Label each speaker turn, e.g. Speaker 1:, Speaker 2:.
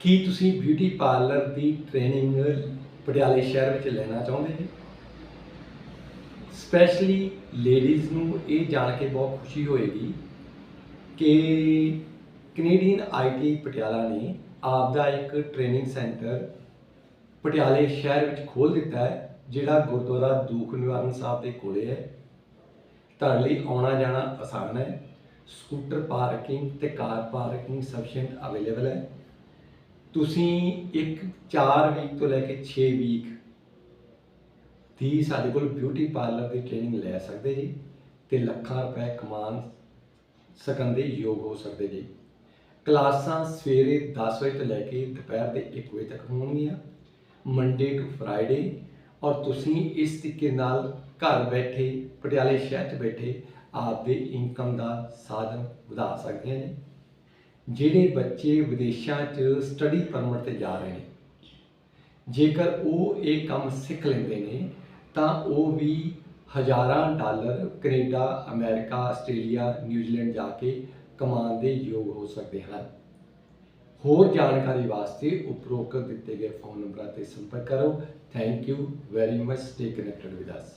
Speaker 1: ਕੀ ਤੁਸੀਂ beauty parlour ਦੀ training ਪਟਿਆਲੇ ਸ਼ਹਿਰ ਵਿੱਚ ਲੈਣਾ ਚਾਹੁੰਦੇ ਜੀ? ਸਪੈਸ਼ਲੀ ਲੇਡੀਜ਼ ਨੂੰ ਇਹ ਜਾਣ ਕੇ ਬਹੁਤ ਖੁਸ਼ੀ ਹੋਏਗੀ ਕਿ ਕੈਨੇਡੀਅਨ ਆਈਟੀ ਪਟਿਆਲਾ ਨੇ ਆਪ ਦਾ ਇੱਕ ਟ੍ਰੇਨਿੰਗ ਸੈਂਟਰ ਪਟਿਆਲੇ ਸ਼ਹਿਰ ਵਿੱਚ ਖੋਲ੍ਹ ਦਿੱਤਾ ਹੈ, ਜਿਹੜਾ ਗੁਰਦੁਆਰਾ ਦੂਖ ਨਿਵਾਰਨ ਸਾਹਿਬ ਦੇ ਕੋਲੇ ਹੈ। ਤੁਹਾਡੇ ਲਈ ਆਉਣਾ ਜਾਣਾ ਆਸਾਨ ਹੈ। ਸਕੂਟਰ ਪਾਰਕਿੰਗ ਤੇ ਕਾਰ ਪਾਰਕਿੰਗ ਸਫੀਸ਼ੀਐਂਟ ਅਵੇਲੇਬਲ ਹੈ। ਤੁਸੀਂ ਇੱਕ 4 ਵੀਕ ਤੋਂ ਲੈ ਕੇ 6 ਵੀਕ ਦੀ ਸਾਡੇ ਕੋਲ ਬਿਊਟੀ ਪਾਰਲਰ ਦੀ ਟ੍ਰੇਨਿੰਗ ਲੈ ਸਕਦੇ ਜੀ ਤੇ ਲੱਖਾਂ ਰੁਪਏ ਕਮਾਨ ਸਕਣ ਦੇ ਯੋਗ ਹੋ ਸਕਦੇ ਜੀ। ਕਲਾਸਾਂ ਸਵੇਰੇ 10 ਵਜੇ ਤੋਂ ਲੈ ਕੇ ਦੁਪਹਿਰ ਦੇ 1 ਵਜੇ ਤੱਕ ਹੋਣਗੀਆਂ ਮੰਡੇ ਟੂ ਫਰਾਈਡੇ ਔਰ ਤੁਸੀਂ ਇਸ ਤਰੀਕੇ ਨਾਲ ਘਰ ਬੈਠੇ, ਪਟਿਆਲੇ ਸ਼ਹਿਰ 'ਚ ਬੈਠੇ ਆਪਦੇ ਇਨਕਮ ਦਾ ਸਾਧਨ ਵਧਾ ਸਕਦੇ ਨੇ। ਜਿਹੜੇ ਬੱਚੇ ਵਿਦੇਸ਼ਾਂ 'ਚ ਸਟੱਡੀ ਪਰਮਿਟ ਤੇ ਜਾ ਰਹੇ ਨੇ, ਜੇਕਰ ਉਹ ਇਹ ਕੰਮ ਸਿੱਖ ਲੈਂਦੇ ਨੇ, ਤਾਂ ਉਹ ਵੀ ਹਜ਼ਾਰਾਂ dollar Canada, America, Australia New Zealand ਜਾ ਕੇ ਕਮਾਉਣ ਦੇ ਯੋਗ ਹੋ ਸਕਦੇ ਹਨ। ਹੋਰ ਜਾਣਕਾਰੀ ਵਾਸਤੇ ਉਪਰੋਕਤ ਦਿੱਤੇ ਗਏ ਫੋਨ ਨੰਬਰਾਂ ਤੇ ਸੰਪਰਕ ਕਰੋ। Thank you very much stay connected with us